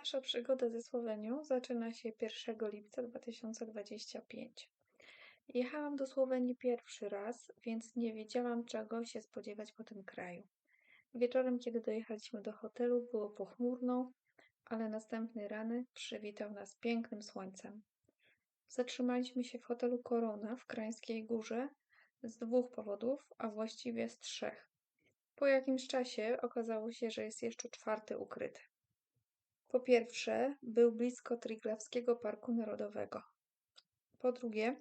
Nasza przygoda ze Słowenią zaczyna się 1 lipca 2025. Jechałam do Słowenii pierwszy raz, więc nie wiedziałam, czego się spodziewać po tym kraju. Wieczorem, kiedy dojechaliśmy do hotelu, było pochmurno, ale następny ranek przywitał nas pięknym słońcem. Zatrzymaliśmy się w hotelu Korona w Krańskiej Górze z dwóch powodów, a właściwie z trzech. Po jakimś czasie okazało się, że jest jeszcze czwarty ukryty. Po pierwsze, był blisko Triglavskiego Parku Narodowego. Po drugie,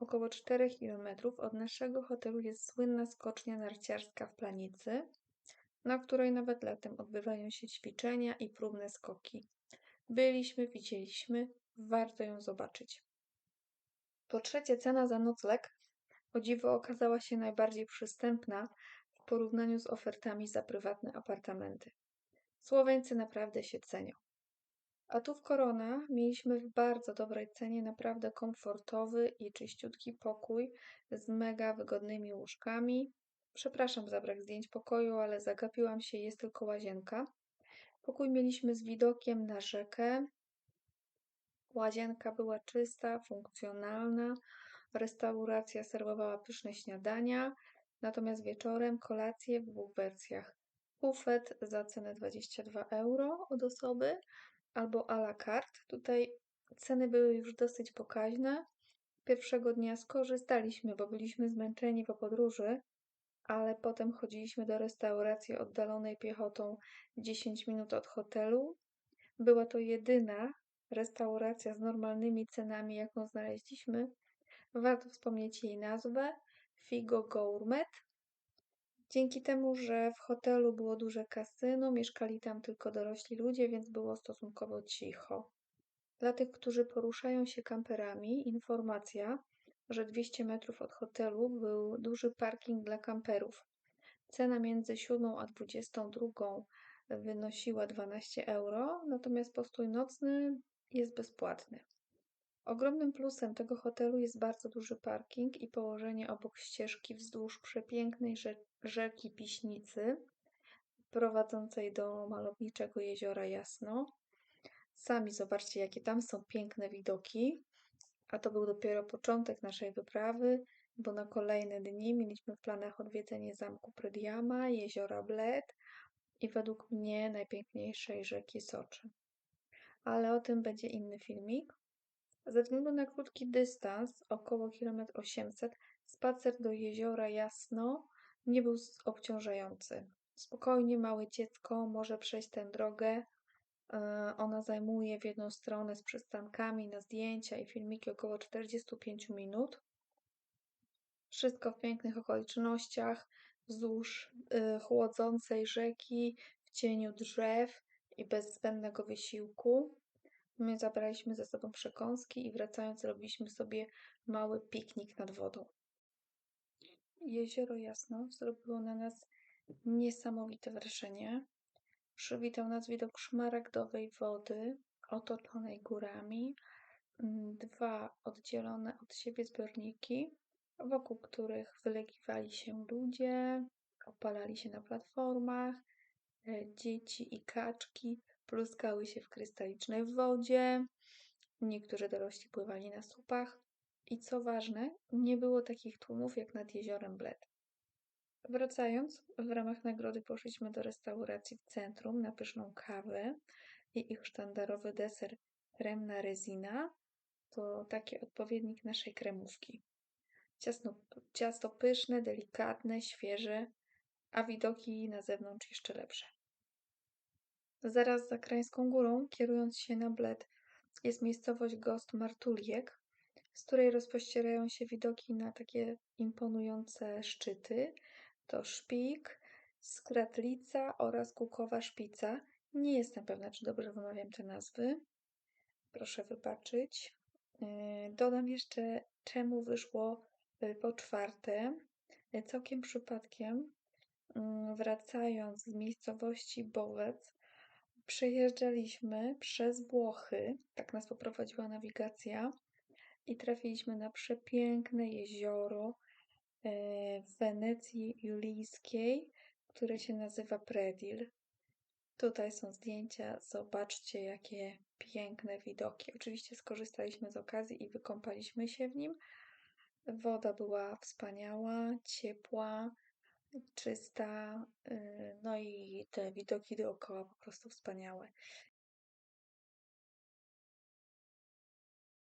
około 4 km od naszego hotelu jest słynna skocznia narciarska w Planicy, na której nawet latem odbywają się ćwiczenia i próbne skoki. Byliśmy, widzieliśmy, warto ją zobaczyć. Po trzecie, cena za nocleg o dziwo okazała się najbardziej przystępna w porównaniu z ofertami za prywatne apartamenty. Słoweńcy naprawdę się cenią. A tu w Korona mieliśmy w bardzo dobrej cenie naprawdę komfortowy i czyściutki pokój z mega wygodnymi łóżkami. Przepraszam za brak zdjęć pokoju, ale zagapiłam się, jest tylko łazienka. Pokój mieliśmy z widokiem na rzekę. Łazienka była czysta, funkcjonalna. Restauracja serwowała pyszne śniadania, natomiast wieczorem kolacje w dwóch wersjach. Bufet za cenę 22 euro od osoby albo à la carte. Tutaj ceny były już dosyć pokaźne. Pierwszego dnia skorzystaliśmy, bo byliśmy zmęczeni po podróży, ale potem chodziliśmy do restauracji oddalonej piechotą 10 minut od hotelu. Była to jedyna restauracja z normalnymi cenami, jaką znaleźliśmy. Warto wspomnieć jej nazwę Figo Gourmet. Dzięki temu, że w hotelu było duże kasyno, mieszkali tam tylko dorośli ludzie, więc było stosunkowo cicho. Dla tych, którzy poruszają się kamperami, informacja, że 200 metrów od hotelu był duży parking dla kamperów. Cena między 7 a 22 wynosiła 12 euro, natomiast postój nocny jest bezpłatny. Ogromnym plusem tego hotelu jest bardzo duży parking i położenie obok ścieżki wzdłuż przepięknej rzeki Piśnicy, prowadzącej do malowniczego jeziora Jasno. Sami zobaczcie, jakie tam są piękne widoki. A to był dopiero początek naszej wyprawy, bo na kolejne dni mieliśmy w planach odwiedzenie zamku Prediama, jeziora Bled i według mnie najpiękniejszej rzeki Soczy. Ale o tym będzie inny filmik. Ze względu na krótki dystans, około 800 km, spacer do jeziora Jasno nie był obciążający. Spokojnie małe dziecko może przejść tę drogę. E, ona zajmuje w jedną stronę z przystankami na zdjęcia i filmiki około 45 minut. Wszystko w pięknych okolicznościach, wzdłuż e, chłodzącej rzeki, w cieniu drzew i bez zbędnego wysiłku. My zabraliśmy ze sobą przekąski i wracając robiliśmy sobie mały piknik nad wodą. Jezioro Jasno zrobiło na nas niesamowite wrażenie. Przywitał nas widok szmaragdowej wody otoczonej górami, mm, dwa oddzielone od siebie zbiorniki, wokół których wylegiwali się ludzie, opalali się na platformach, e, dzieci i kaczki pluskały się w krystalicznej wodzie, niektórzy dorośli pływali na słupach i co ważne, nie było takich tłumów jak nad jeziorem Bled. Wracając, w ramach nagrody poszliśmy do restauracji w centrum na pyszną kawę i ich sztandarowy deser kremna rezina to taki odpowiednik naszej kremówki. Ciasto, ciasto pyszne, delikatne, świeże, a widoki na zewnątrz jeszcze lepsze. Zaraz za Krańską Górą, kierując się na Bled, jest miejscowość Gost Martuliek, z której rozpościerają się widoki na takie imponujące szczyty. To Szpik, Skratlica oraz Kukowa Szpica. Nie jestem pewna, czy dobrze wymawiam te nazwy. Proszę wybaczyć. E, dodam jeszcze, czemu wyszło e, po czwarte. E, całkiem przypadkiem, wracając z miejscowości Bowec, Przejeżdżaliśmy przez Włochy, tak nas poprowadziła nawigacja, i trafiliśmy na przepiękne jezioro e, w Wenecji Julijskiej, które się nazywa Predil. Tutaj są zdjęcia. Zobaczcie, jakie piękne widoki. Oczywiście skorzystaliśmy z okazji i wykąpaliśmy się w nim. Woda była wspaniała, ciepła, czysta, y, no i te widoki dookoła po prostu wspaniałe.